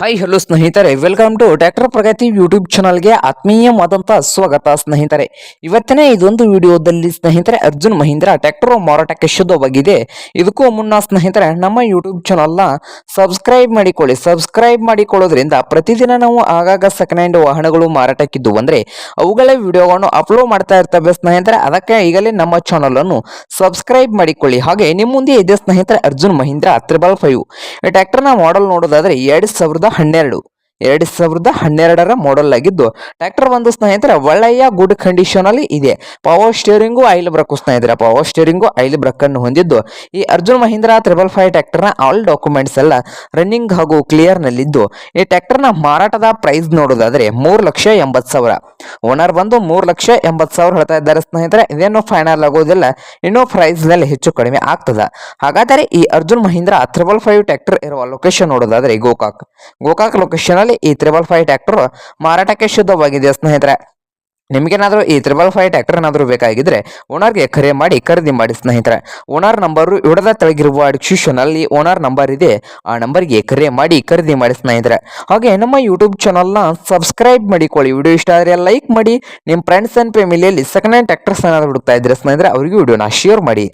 Hi hello ಸ್ನೇಹಿತರೆ. Welcome to Tractor Pragati YouTube ಚಾನಲ್ಗೆ ಆತ್ಮೀಯವಾದಂಥ ಸ್ವಾಗತ, ಸ್ನೇಹಿತರೆ. ಇವತ್ತಿನ ಇದೊಂದು ವಿಡಿಯೋದಲ್ಲಿ, ಸ್ನೇಹಿತರೆ, ಅರ್ಜುನ್ ಮಹೀಂದ್ರ ಟ್ರ್ಯಾಕ್ಟರ್ ಮಾರಾಟಕ್ಕೆ ಶುದ್ಧವಾಗಿದೆ. ಇದಕ್ಕೂ ಮುನ್ನ, ಸ್ನೇಹಿತರೆ, ನಮ್ಮ ಯೂಟ್ಯೂಬ್ ಚಾನಲ್ನ ಸಬ್ಸ್ಕ್ರೈಬ್ ಮಾಡಿಕೊಳ್ಳಿ. ಸಬ್ಸ್ಕ್ರೈಬ್ ಮಾಡಿಕೊಳ್ಳೋದ್ರಿಂದ ಪ್ರತಿದಿನ ನಾವು ಆಗಾಗ ಸೆಕೆಂಡ್ ಹ್ಯಾಂಡ್ ವಾಹನಗಳು ಮಾರಾಟಕ್ಕಿದ್ದು ಅಂದರೆ ಅವುಗಳ ವಿಡಿಯೋಗಳನ್ನು ಅಪ್ಲೋಡ್ ಮಾಡ್ತಾ ಇರ್ತವೆ, ಸ್ನೇಹಿತರೆ. ಅದಕ್ಕೆ ಈಗಲೇ ನಮ್ಮ ಚಾನಲನ್ನು ಸಬ್ಸ್ಕ್ರೈಬ್ ಮಾಡಿಕೊಳ್ಳಿ. ಹಾಗೆ ನಿಮ್ಮ ಮುಂದೆ ಇದೆ, ಸ್ನೇಹಿತರೆ, ಅರ್ಜುನ್ ಮಹೀಂದ್ರ ತ್ರಿಬಲ್ ಫೈವ್. ಟ್ರ್ಯಾಕ್ಟರ್ನ ಮಾಡೆಲ್ ನೋಡೋದಾದರೆ ಎರಡು ಸಾವಿರದ హండ్రెడ్. ಎರಡು ಸಾವಿರದ ಹನ್ನೆರಡರ ಮಾಡೆಲ್ ಆಗಿದ್ದು ಟ್ರ್ಯಾಕ್ಟರ್ ಒಂದು ಸ್ನೇಹಿತರೆ, ಒಳ್ಳೆಯ ಗುಡ್ ಕಂಡೀಷನ್ ಅಲ್ಲಿ ಇದೆ. ಪವರ್ ಸ್ಟೇರಿಂಗು ಐಲ್ ಬ್ರಕ್ ಸ್ನೇಹಿತರೆ ಪವರ್ ಸ್ಟೇರಿಂಗು ಐಲ್ ಬ್ರಕ್ ಅನ್ನು ಹೊಂದಿದ್ದು. ಈ ಅರ್ಜುನ್ ಮಹೀಂದ್ರ ತ್ರಿಬಲ್ ಫೈವ್ ಟ್ರ್ಯಾಕ್ಟರ್ನ ಆಲ್ ಡಾಕ್ಯುಮೆಂಟ್ಸ್ ಎಲ್ಲ ರನ್ನಿಂಗ್ ಹಾಗೂ ಕ್ಲಿಯರ್ ನಲ್ಲಿದ್ದು. ಈ ಟ್ರ್ಯಾಕ್ಟರ್ನ ಮಾರಾಟದ ಪ್ರೈಸ್ ನೋಡೋದಾದ್ರೆ ಮೂರು ಲಕ್ಷ ಎಂಬತ್ತು ಸಾವಿರ. ಓನರ್ ಬಂದು ಮೂರು ಲಕ್ಷ ಎಂಬತ್ತು ಸಾವಿರ ಹೇಳ್ತಾ ಇದ್ದಾರೆ ಸ್ನೇಹಿತರೆ. ಇದೇನು ಫೈನಲ್ ಆಗೋದಿಲ್ಲ. ಇನ್ನೂ ಪ್ರೈಸ್ನಲ್ಲಿ ಹೆಚ್ಚು ಕಡಿಮೆ ಆಗ್ತದ. ಹಾಗಾದರೆ ಈ Arjun Mahindra triple five tractor ಇರುವ ಲೊಕೇಶನ್ ನೋಡೋದಾದ್ರೆ ಗೋಕಾಕ್ ಗೋಕಾಕ್ ಲೊಕೇಶನ್ ಈ ತ್ರಿಬಲ್ ಫೈವ್ ಟ್ಯಾಕ್ಟರ್ ಮಾರಾಟಕ್ಕೆ ಶುದ್ಧವಾಗಿದೆ, ಸ್ನೇಹಿತರೆ. ನಿಮಗೇನಾದರೂ ಈ ತ್ರಿಬಲ್ ಫೈವ್ ಟ್ಯಾಕ್ಟರ್ ಏನಾದರೂ ಬೇಕಾಗಿದ್ರೆ ಓನರ್ಗೆ ಕರೆ ಮಾಡಿ ಖರೀದಿ ಮಾಡಿ, ಸ್ನೇಹಿತರೆ. ಓನರ್ ನಂಬರು ಇಡದ ತೆಳಗಿರುವ ಡಿಸ್ಕ್ರಿಪ್ಷನಲ್ಲಿ ಓನರ್ ನಂಬರ್ ಇದೆ. ಆ ನಂಬರ್ಗೆ ಕರೆ ಮಾಡಿ ಖರೀದಿ ಮಾಡಿ, ಸ್ನೇಹಿತರೆ. ಹಾಗೆ ನಮ್ಮ ಯೂಟ್ಯೂಬ್ ಚಾನಲ್ನ ಸಬ್ಸ್ಕ್ರೈಬ್ ಮಾಡಿಕೊಳ್ಳಿ. ವಿಡಿಯೋ ಇಷ್ಟ ಆದರೆ ಲೈಕ್ ಮಾಡಿ. ನಿಮ್ಮ ಫ್ರೆಂಡ್ಸ್ ಆ್ಯಂಡ್ ಫ್ಯಾಮಿಲಿಯಲ್ಲಿ ಸೆಕೆಂಡ್ ಹ್ಯಾಂಡ್ ಟ್ಯಾಕ್ಟರ್ಸ್ ಏನಾದರೂ ಹುಡುಕ್ತಾ ಇದ್ರೆ, ಸ್ನೇಹಿತರೆ, ಅವರಿಗೆ ವಿಡಿಯೋನ ಶೇರ್ ಮಾಡಿ.